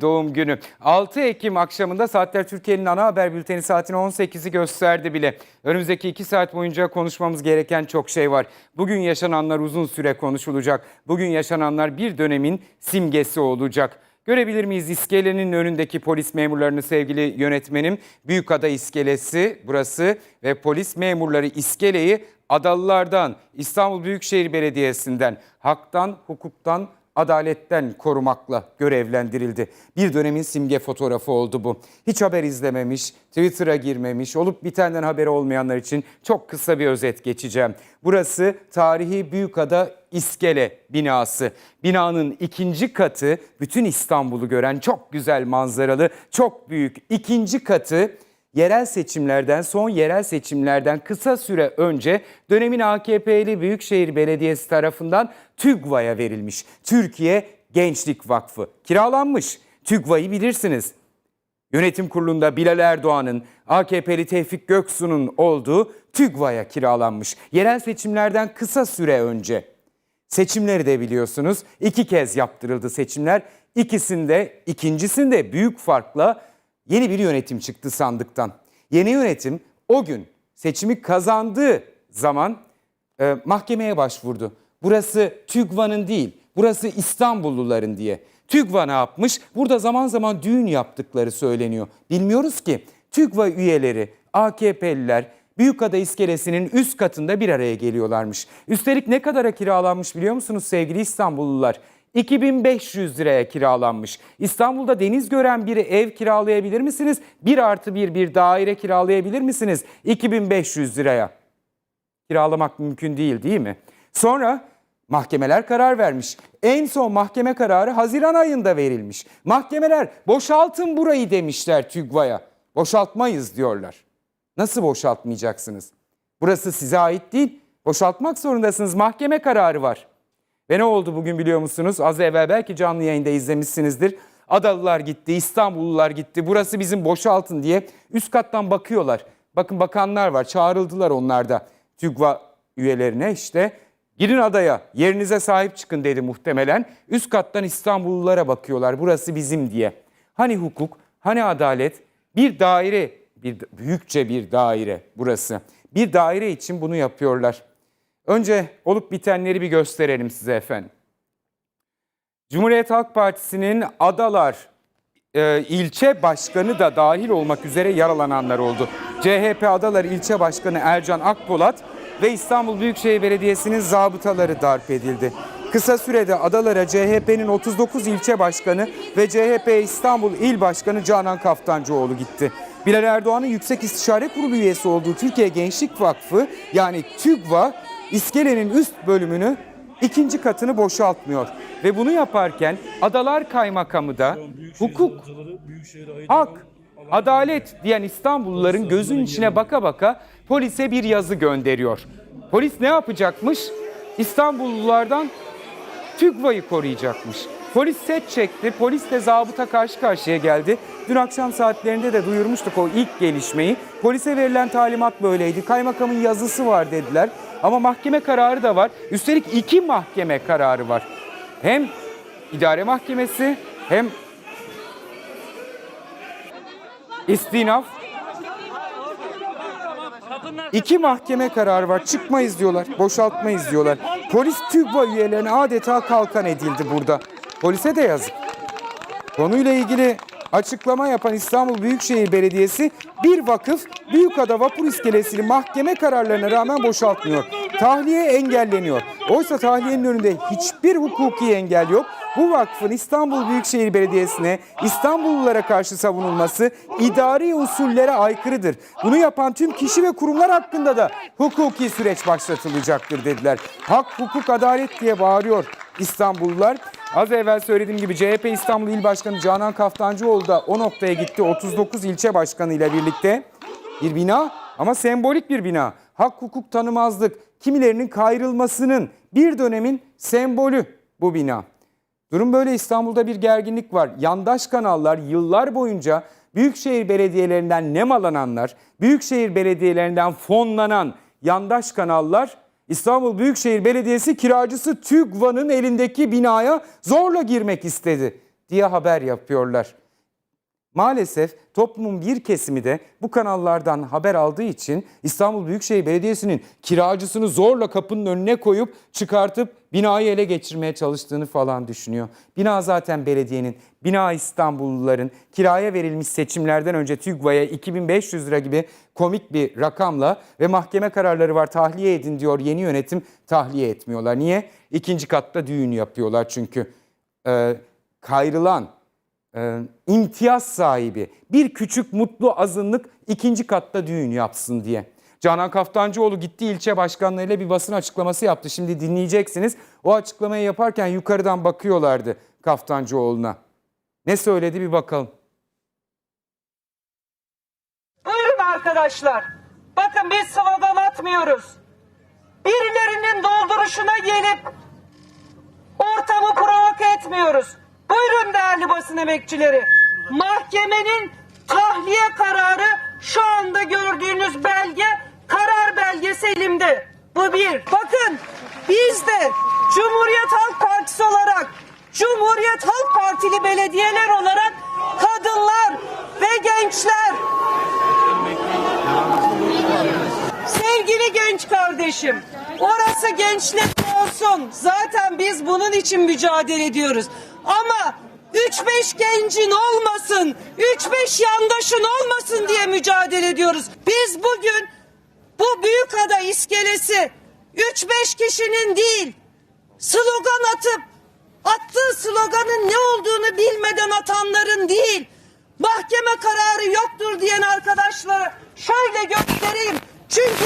doğum günü. 6 Ekim akşamında saatler Türkiye'nin ana haber bülteni saatini 18'i gösterdi bile. Önümüzdeki 2 saat boyunca konuşmamız gereken çok şey var. Bugün yaşananlar uzun süre konuşulacak. Bugün yaşananlar bir dönemin simgesi olacak. Görebilir miyiz iskelenin önündeki polis memurlarını sevgili yönetmenim? Büyükada iskelesi burası ve polis memurları iskeleyi Adalılardan, İstanbul Büyükşehir Belediyesi'nden, haktan, hukuktan, adaletten korumakla görevlendirildi. Bir dönemin simge fotoğrafı oldu bu. Hiç haber izlememiş, Twitter'a girmemiş, olup bitenden haberi olmayanlar için çok kısa bir özet geçeceğim. Burası tarihi Büyükada İskele binası. Binanın ikinci katı bütün İstanbul'u gören çok güzel manzaralı, çok büyük. İkinci katı yerel seçimlerden son yerel seçimlerden kısa süre önce dönemin AKP'li Büyükşehir Belediyesi tarafından TÜGVA'ya verilmiş. Türkiye Gençlik Vakfı kiralanmış. TÜGVA'yı bilirsiniz. Yönetim kurulunda Bilal Erdoğan'ın, AKP'li Tevfik Göksu'nun olduğu TÜGVA'ya kiralanmış. Yerel seçimlerden kısa süre önce. Seçimleri de biliyorsunuz iki kez yaptırıldı seçimler. İkisinde, ikincisinde büyük farkla yeni bir yönetim çıktı sandıktan. Yeni yönetim o gün seçimi kazandığı zaman e, mahkemeye başvurdu. Burası TÜGVA'nın değil, burası İstanbulluların diye. TÜGVA ne yapmış? Burada zaman zaman düğün yaptıkları söyleniyor. Bilmiyoruz ki TÜGVA üyeleri, AKP'liler Büyükada iskelesinin üst katında bir araya geliyorlarmış. Üstelik ne kadara kiralanmış biliyor musunuz sevgili İstanbullular? 2500 liraya kiralanmış. İstanbul'da deniz gören bir ev kiralayabilir misiniz? Bir artı bir bir daire kiralayabilir misiniz? 2500 liraya. Kiralamak mümkün değil değil mi? Sonra mahkemeler karar vermiş. En son mahkeme kararı Haziran ayında verilmiş. Mahkemeler boşaltın burayı demişler TÜGVA'ya. Boşaltmayız diyorlar. Nasıl boşaltmayacaksınız? Burası size ait değil. Boşaltmak zorundasınız. Mahkeme kararı var. Ve ne oldu bugün biliyor musunuz? Az evvel belki canlı yayında izlemişsinizdir. Adalılar gitti, İstanbullular gitti. Burası bizim boşaltın diye üst kattan bakıyorlar. Bakın bakanlar var. Çağrıldılar onlar da. TÜGVA üyelerine işte girin adaya yerinize sahip çıkın dedi muhtemelen. Üst kattan İstanbullulara bakıyorlar. Burası bizim diye. Hani hukuk, hani adalet? Bir daire, bir büyükçe bir daire burası. Bir daire için bunu yapıyorlar. Önce olup bitenleri bir gösterelim size efendim. Cumhuriyet Halk Partisi'nin Adalar e, ilçe başkanı da dahil olmak üzere yaralananlar oldu. CHP Adalar ilçe başkanı Ercan Akpolat ve İstanbul Büyükşehir Belediyesi'nin zabıtaları darp edildi. Kısa sürede Adalara CHP'nin 39 ilçe başkanı ve CHP İstanbul İl Başkanı Canan Kaftancıoğlu gitti. Bilal Erdoğan'ın Yüksek İstişare Kurulu üyesi olduğu Türkiye Gençlik Vakfı yani TÜGVA iskelenin üst bölümünü ikinci katını boşaltmıyor. Ve bunu yaparken Adalar Kaymakamı da hukuk, hak, adalet diyen İstanbulluların gözünün içine baka baka polise bir yazı gönderiyor. Polis ne yapacakmış? İstanbullulardan TÜGVA'yı koruyacakmış. Polis set çekti, polis de zabıta karşı karşıya geldi. Dün akşam saatlerinde de duyurmuştuk o ilk gelişmeyi. Polise verilen talimat böyleydi. Kaymakamın yazısı var dediler. Ama mahkeme kararı da var. Üstelik iki mahkeme kararı var. Hem idare mahkemesi hem istinaf İki mahkeme kararı var. Çıkmayız diyorlar. Boşaltmayız diyorlar. Polis TÜGVA üyelerine adeta kalkan edildi burada. Polise de yazık. Konuyla ilgili açıklama yapan İstanbul Büyükşehir Belediyesi bir vakıf Büyükada Vapur İskelesi'ni mahkeme kararlarına rağmen boşaltmıyor. Tahliye engelleniyor. Oysa tahliyenin önünde hiçbir hukuki engel yok. Bu vakfın İstanbul Büyükşehir Belediyesi'ne İstanbullulara karşı savunulması idari usullere aykırıdır. Bunu yapan tüm kişi ve kurumlar hakkında da hukuki süreç başlatılacaktır dediler. Hak, hukuk, adalet diye bağırıyor İstanbullular. Az evvel söylediğim gibi CHP İstanbul İl Başkanı Canan Kaftancıoğlu da o noktaya gitti. 39 ilçe başkanı ile birlikte bir bina ama sembolik bir bina. Hak, hukuk, tanımazlık, kimilerinin kayrılmasının bir dönemin sembolü bu bina. Durum böyle İstanbul'da bir gerginlik var. Yandaş kanallar yıllar boyunca büyükşehir belediyelerinden nemalananlar, büyükşehir belediyelerinden fonlanan yandaş kanallar İstanbul Büyükşehir Belediyesi kiracısı TÜGVA'nın elindeki binaya zorla girmek istedi. diye haber yapıyorlar. Maalesef toplumun bir kesimi de bu kanallardan haber aldığı için İstanbul Büyükşehir Belediyesi'nin kiracısını zorla kapının önüne koyup çıkartıp binayı ele geçirmeye çalıştığını falan düşünüyor. Bina zaten belediyenin, bina İstanbulluların kiraya verilmiş seçimlerden önce TÜGVA'ya 2500 lira gibi komik bir rakamla ve mahkeme kararları var tahliye edin diyor yeni yönetim tahliye etmiyorlar. Niye? İkinci katta düğün yapıyorlar çünkü. Ee, kayrılan e, imtiyaz sahibi bir küçük mutlu azınlık ikinci katta düğün yapsın diye. Canan Kaftancıoğlu gitti ilçe başkanlarıyla bir basın açıklaması yaptı. Şimdi dinleyeceksiniz. O açıklamayı yaparken yukarıdan bakıyorlardı Kaftancıoğlu'na. Ne söyledi bir bakalım. Buyurun arkadaşlar. Bakın biz slogan atmıyoruz. Birilerinin dolduruşuna gelip ortamı provoke etmiyoruz. Değerli basın emekçileri. Mahkemenin tahliye kararı şu anda gördüğünüz belge karar belgesi elimde. Bu bir. Bakın biz de Cumhuriyet Halk Partisi olarak Cumhuriyet Halk Partili belediyeler olarak kadınlar ve gençler Sevgili genç kardeşim, orası gençlik olsun. Zaten biz bunun için mücadele ediyoruz. Ama 3-5 gencin olmasın, 3-5 yandaşın olmasın diye mücadele ediyoruz. Biz bugün bu Büyükada iskelesi 3-5 kişinin değil, slogan atıp attığı sloganın ne olduğunu bilmeden atanların değil, mahkeme kararı yoktur diyen arkadaşlara şöyle göstereyim. Çünkü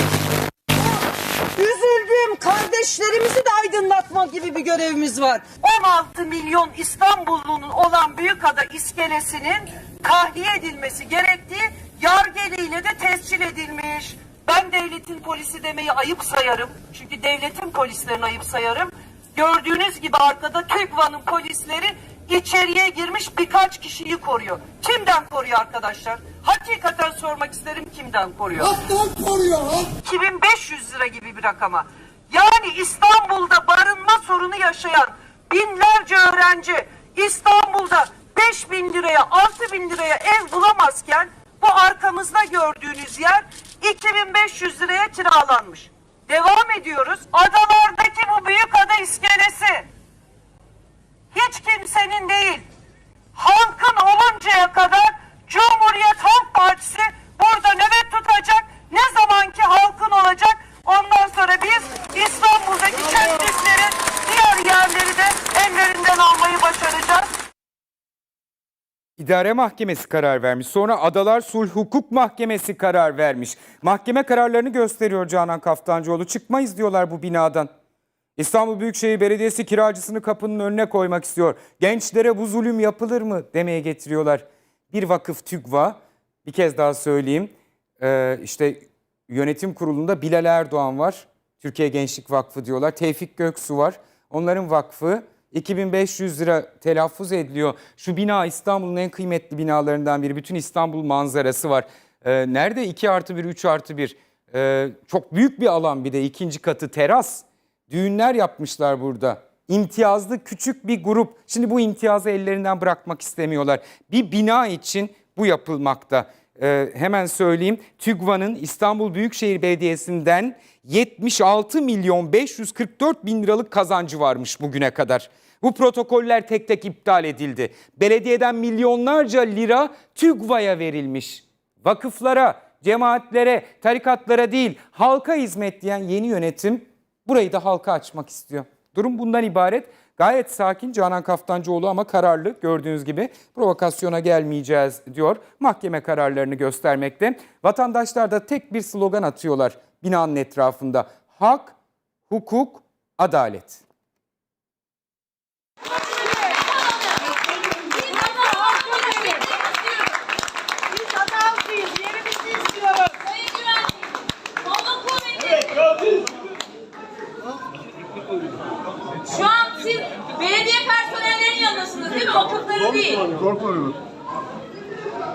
o üzüldüğüm kardeşlerimizi de aydınlatma gibi bir görevimiz var. 16 milyon İstanbullunun olan Büyükada iskelesinin tahliye edilmesi gerektiği yargı eliyle de tescil edilmiş. Ben devletin polisi demeyi ayıp sayarım. Çünkü devletin polislerini ayıp sayarım. Gördüğünüz gibi arkada TÜGVA'nın polisleri içeriye girmiş birkaç kişiyi koruyor. Kimden koruyor arkadaşlar? Hakikaten sormak isterim kimden koruyor? Halktan koruyor halk. 2500 lira gibi bir rakama. Yani İstanbul'da barınma sorunu yaşayan binlerce öğrenci İstanbul'da 5000 liraya 6000 liraya ev bulamazken bu arkamızda gördüğünüz yer 2500 liraya kiralanmış. Devam ediyoruz. Adalardaki bu büyük ada iskelesi hiç kimsenin değil. Halkın oluncaya kadar Cumhuriyet Halk Partisi burada nöbet tutacak. Ne zamanki halkın olacak ondan sonra biz İstanbul'daki çöplüklerin diğer yerleri de ellerinden almayı başaracağız. İdare Mahkemesi karar vermiş. Sonra Adalar Sulh Hukuk Mahkemesi karar vermiş. Mahkeme kararlarını gösteriyor Canan Kaftancıoğlu. Çıkmayız diyorlar bu binadan. İstanbul Büyükşehir Belediyesi kiracısını kapının önüne koymak istiyor. Gençlere bu zulüm yapılır mı demeye getiriyorlar. Bir vakıf TÜGVA, bir kez daha söyleyeyim. Ee, işte yönetim kurulunda Bilal Erdoğan var. Türkiye Gençlik Vakfı diyorlar. Tevfik Göksu var. Onların vakfı 2500 lira telaffuz ediliyor. Şu bina İstanbul'un en kıymetli binalarından biri. Bütün İstanbul manzarası var. Ee, nerede 2 artı 1, 3 artı 1? Ee, çok büyük bir alan bir de ikinci katı teras. Düğünler yapmışlar burada. İmtiyazlı küçük bir grup. Şimdi bu imtiyazı ellerinden bırakmak istemiyorlar. Bir bina için bu yapılmakta. Ee, hemen söyleyeyim. TÜGVA'nın İstanbul Büyükşehir Belediyesi'nden 76 milyon 544 bin liralık kazancı varmış bugüne kadar. Bu protokoller tek tek iptal edildi. Belediyeden milyonlarca lira TÜGVA'ya verilmiş. Vakıflara, cemaatlere, tarikatlara değil halka hizmet diyen yeni yönetim burayı da halka açmak istiyor. Durum bundan ibaret. Gayet sakin Canan Kaftancıoğlu ama kararlı gördüğünüz gibi provokasyona gelmeyeceğiz diyor. Mahkeme kararlarını göstermekte. Vatandaşlar da tek bir slogan atıyorlar binanın etrafında. Hak, hukuk, adalet.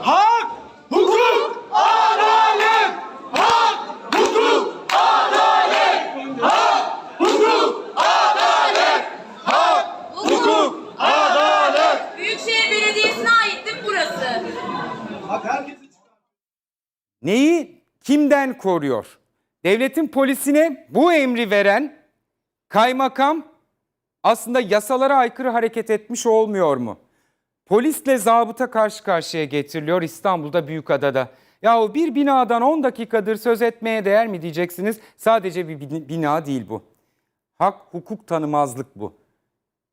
Hak, hukuk, adalet. Hak, hukuk, adalet. Hak, hukuk, adalet. Hak, hukuk, adalet. Büyükşehir Belediyesi'ne ait değil burası? Neyi kimden koruyor? Devletin polisine bu emri veren kaymakam aslında yasalara aykırı hareket etmiş olmuyor mu? Polisle zabıta karşı karşıya getiriliyor İstanbul'da Büyükada'da. Yahu bir binadan 10 dakikadır söz etmeye değer mi diyeceksiniz? Sadece bir bin- bina değil bu. Hak, hukuk tanımazlık bu.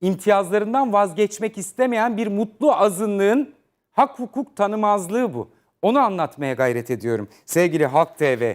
İmtiyazlarından vazgeçmek istemeyen bir mutlu azınlığın hak hukuk tanımazlığı bu. Onu anlatmaya gayret ediyorum. Sevgili Halk TV